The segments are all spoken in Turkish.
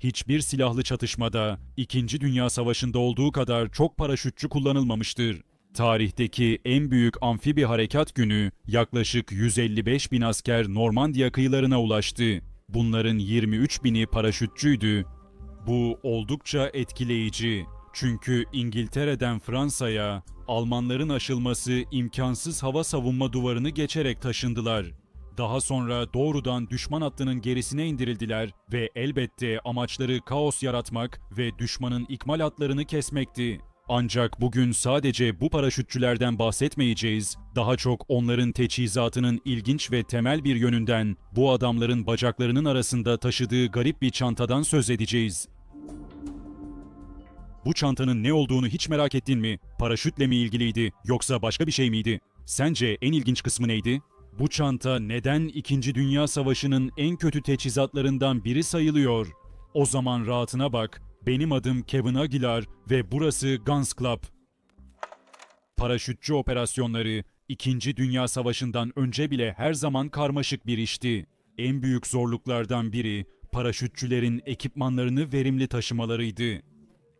Hiçbir silahlı çatışmada 2. Dünya Savaşı'nda olduğu kadar çok paraşütçü kullanılmamıştır. Tarihteki en büyük amfibi harekat günü yaklaşık 155 bin asker Normandiya kıyılarına ulaştı. Bunların 23 bini paraşütçüydü. Bu oldukça etkileyici. Çünkü İngiltere'den Fransa'ya Almanların aşılması imkansız hava savunma duvarını geçerek taşındılar. Daha sonra doğrudan düşman hattının gerisine indirildiler ve elbette amaçları kaos yaratmak ve düşmanın ikmal hatlarını kesmekti. Ancak bugün sadece bu paraşütçülerden bahsetmeyeceğiz. Daha çok onların teçhizatının ilginç ve temel bir yönünden bu adamların bacaklarının arasında taşıdığı garip bir çantadan söz edeceğiz. Bu çantanın ne olduğunu hiç merak ettin mi? Paraşütle mi ilgiliydi yoksa başka bir şey miydi? Sence en ilginç kısmı neydi? Bu çanta neden 2. Dünya Savaşı'nın en kötü teçhizatlarından biri sayılıyor? O zaman rahatına bak. Benim adım Kevin Aguilar ve burası Guns Club. Paraşütçü operasyonları 2. Dünya Savaşı'ndan önce bile her zaman karmaşık bir işti. En büyük zorluklardan biri paraşütçülerin ekipmanlarını verimli taşımalarıydı.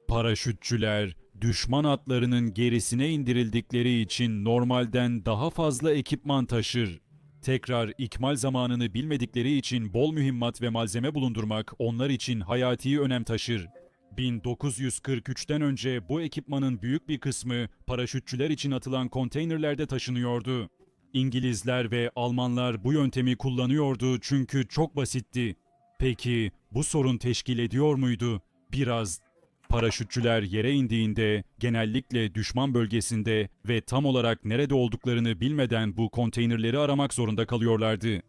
Paraşütçüler düşman atlarının gerisine indirildikleri için normalden daha fazla ekipman taşır. Tekrar ikmal zamanını bilmedikleri için bol mühimmat ve malzeme bulundurmak onlar için hayati önem taşır. 1943'ten önce bu ekipmanın büyük bir kısmı paraşütçüler için atılan konteynerlerde taşınıyordu. İngilizler ve Almanlar bu yöntemi kullanıyordu çünkü çok basitti. Peki bu sorun teşkil ediyor muydu? Biraz Paraşütçüler yere indiğinde genellikle düşman bölgesinde ve tam olarak nerede olduklarını bilmeden bu konteynerleri aramak zorunda kalıyorlardı.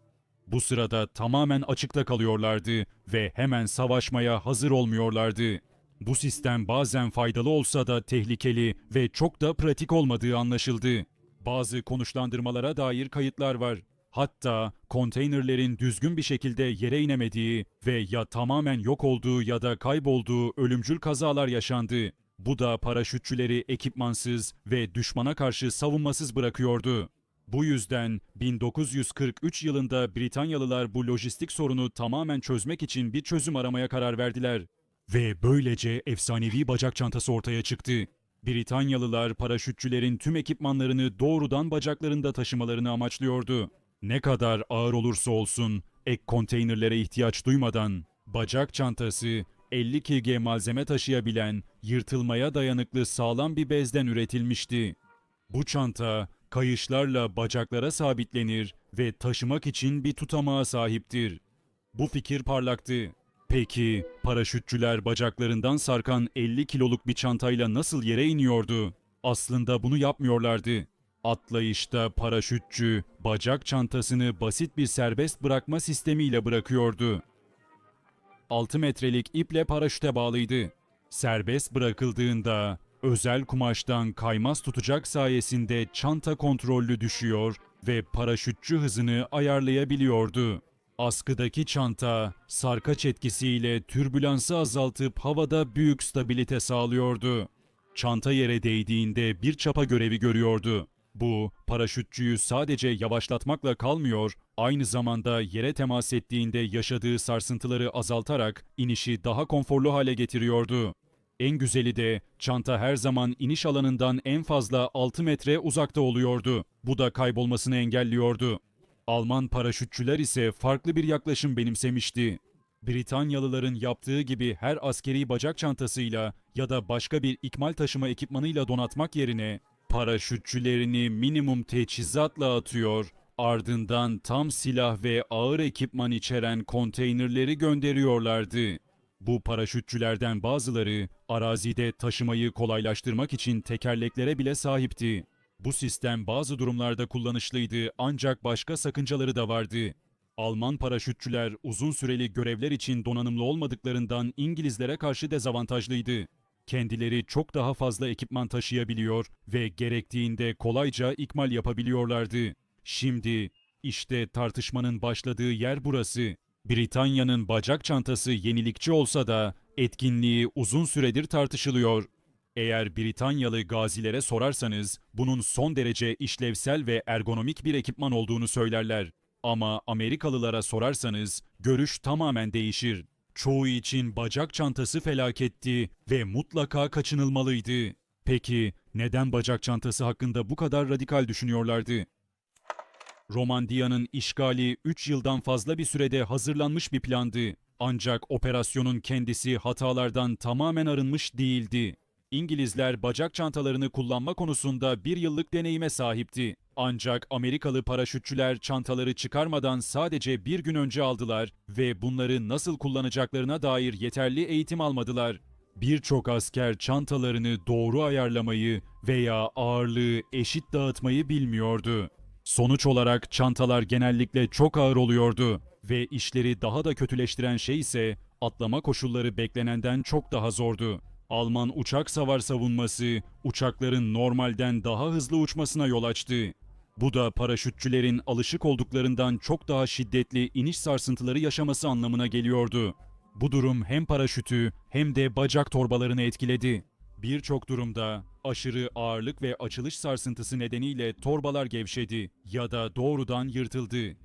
Bu sırada tamamen açıkta kalıyorlardı ve hemen savaşmaya hazır olmuyorlardı. Bu sistem bazen faydalı olsa da tehlikeli ve çok da pratik olmadığı anlaşıldı. Bazı konuşlandırmalara dair kayıtlar var. Hatta konteynerlerin düzgün bir şekilde yere inemediği ve ya tamamen yok olduğu ya da kaybolduğu ölümcül kazalar yaşandı. Bu da paraşütçüleri ekipmansız ve düşmana karşı savunmasız bırakıyordu. Bu yüzden 1943 yılında Britanyalılar bu lojistik sorunu tamamen çözmek için bir çözüm aramaya karar verdiler. Ve böylece efsanevi bacak çantası ortaya çıktı. Britanyalılar paraşütçülerin tüm ekipmanlarını doğrudan bacaklarında taşımalarını amaçlıyordu. Ne kadar ağır olursa olsun ek konteynerlere ihtiyaç duymadan bacak çantası 50 kg malzeme taşıyabilen yırtılmaya dayanıklı sağlam bir bezden üretilmişti. Bu çanta kayışlarla bacaklara sabitlenir ve taşımak için bir tutamağa sahiptir. Bu fikir parlaktı. Peki paraşütçüler bacaklarından sarkan 50 kiloluk bir çantayla nasıl yere iniyordu? Aslında bunu yapmıyorlardı. Atlayışta paraşütçü bacak çantasını basit bir serbest bırakma sistemiyle bırakıyordu. 6 metrelik iple paraşüte bağlıydı. Serbest bırakıldığında özel kumaştan kaymaz tutacak sayesinde çanta kontrollü düşüyor ve paraşütçü hızını ayarlayabiliyordu. Askıdaki çanta sarkaç etkisiyle türbülansı azaltıp havada büyük stabilite sağlıyordu. Çanta yere değdiğinde bir çapa görevi görüyordu. Bu paraşütçüyü sadece yavaşlatmakla kalmıyor, aynı zamanda yere temas ettiğinde yaşadığı sarsıntıları azaltarak inişi daha konforlu hale getiriyordu. En güzeli de çanta her zaman iniş alanından en fazla 6 metre uzakta oluyordu. Bu da kaybolmasını engelliyordu. Alman paraşütçüler ise farklı bir yaklaşım benimsemişti. Britanyalıların yaptığı gibi her askeri bacak çantasıyla ya da başka bir ikmal taşıma ekipmanıyla donatmak yerine paraşütçülerini minimum teçhizatla atıyor, ardından tam silah ve ağır ekipman içeren konteynerleri gönderiyorlardı. Bu paraşütçülerden bazıları arazide taşımayı kolaylaştırmak için tekerleklere bile sahipti. Bu sistem bazı durumlarda kullanışlıydı ancak başka sakıncaları da vardı. Alman paraşütçüler uzun süreli görevler için donanımlı olmadıklarından İngilizlere karşı dezavantajlıydı. Kendileri çok daha fazla ekipman taşıyabiliyor ve gerektiğinde kolayca ikmal yapabiliyorlardı. Şimdi işte tartışmanın başladığı yer burası. Britanya'nın bacak çantası yenilikçi olsa da etkinliği uzun süredir tartışılıyor. Eğer Britanyalı gazilere sorarsanız bunun son derece işlevsel ve ergonomik bir ekipman olduğunu söylerler. Ama Amerikalılara sorarsanız görüş tamamen değişir. Çoğu için bacak çantası felaketti ve mutlaka kaçınılmalıydı. Peki neden bacak çantası hakkında bu kadar radikal düşünüyorlardı? Romandiya'nın işgali 3 yıldan fazla bir sürede hazırlanmış bir plandı. Ancak operasyonun kendisi hatalardan tamamen arınmış değildi. İngilizler bacak çantalarını kullanma konusunda bir yıllık deneyime sahipti. Ancak Amerikalı paraşütçüler çantaları çıkarmadan sadece bir gün önce aldılar ve bunları nasıl kullanacaklarına dair yeterli eğitim almadılar. Birçok asker çantalarını doğru ayarlamayı veya ağırlığı eşit dağıtmayı bilmiyordu. Sonuç olarak çantalar genellikle çok ağır oluyordu ve işleri daha da kötüleştiren şey ise atlama koşulları beklenenden çok daha zordu. Alman uçak savar savunması uçakların normalden daha hızlı uçmasına yol açtı. Bu da paraşütçülerin alışık olduklarından çok daha şiddetli iniş sarsıntıları yaşaması anlamına geliyordu. Bu durum hem paraşütü hem de bacak torbalarını etkiledi. Birçok durumda aşırı ağırlık ve açılış sarsıntısı nedeniyle torbalar gevşedi ya da doğrudan yırtıldı.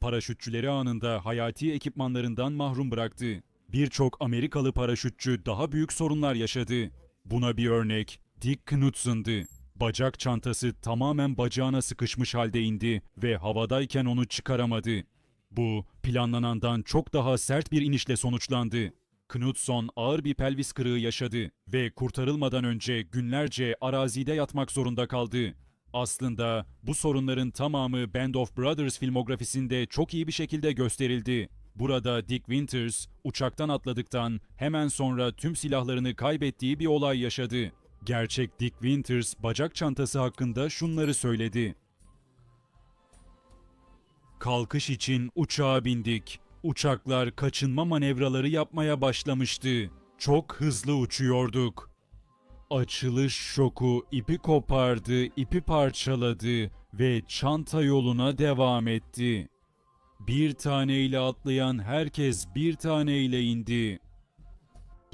Paraşütçüleri anında hayati ekipmanlarından mahrum bıraktı. Birçok Amerikalı paraşütçü daha büyük sorunlar yaşadı. Buna bir örnek Dick Knutson'dı. Bacak çantası tamamen bacağına sıkışmış halde indi ve havadayken onu çıkaramadı. Bu planlanandan çok daha sert bir inişle sonuçlandı. Knutson ağır bir pelvis kırığı yaşadı ve kurtarılmadan önce günlerce arazide yatmak zorunda kaldı. Aslında bu sorunların tamamı Band of Brothers filmografisinde çok iyi bir şekilde gösterildi. Burada Dick Winters uçaktan atladıktan hemen sonra tüm silahlarını kaybettiği bir olay yaşadı. Gerçek Dick Winters bacak çantası hakkında şunları söyledi. Kalkış için uçağa bindik. Uçaklar kaçınma manevraları yapmaya başlamıştı. Çok hızlı uçuyorduk. Açılış şoku ipi kopardı, ipi parçaladı ve çanta yoluna devam etti. Bir taneyle atlayan herkes bir taneyle indi.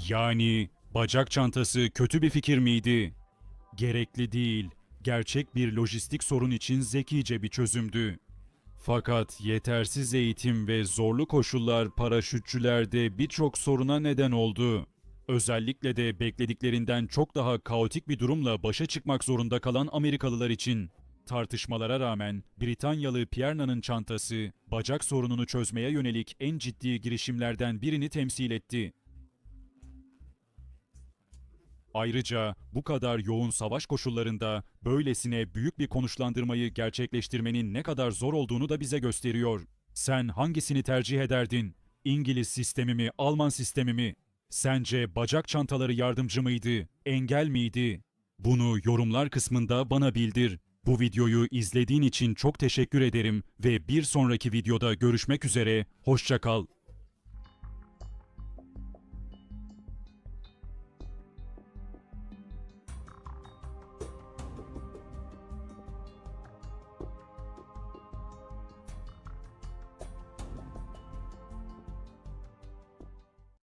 Yani bacak çantası kötü bir fikir miydi? Gerekli değil. Gerçek bir lojistik sorun için zekice bir çözümdü. Fakat yetersiz eğitim ve zorlu koşullar paraşütçülerde birçok soruna neden oldu. Özellikle de beklediklerinden çok daha kaotik bir durumla başa çıkmak zorunda kalan Amerikalılar için. Tartışmalara rağmen Britanyalı Pierna'nın çantası bacak sorununu çözmeye yönelik en ciddi girişimlerden birini temsil etti. Ayrıca bu kadar yoğun savaş koşullarında böylesine büyük bir konuşlandırmayı gerçekleştirmenin ne kadar zor olduğunu da bize gösteriyor. Sen hangisini tercih ederdin? İngiliz sistemi mi, Alman sistemi mi? Sence bacak çantaları yardımcı mıydı, engel miydi? Bunu yorumlar kısmında bana bildir. Bu videoyu izlediğin için çok teşekkür ederim ve bir sonraki videoda görüşmek üzere, hoşça kal.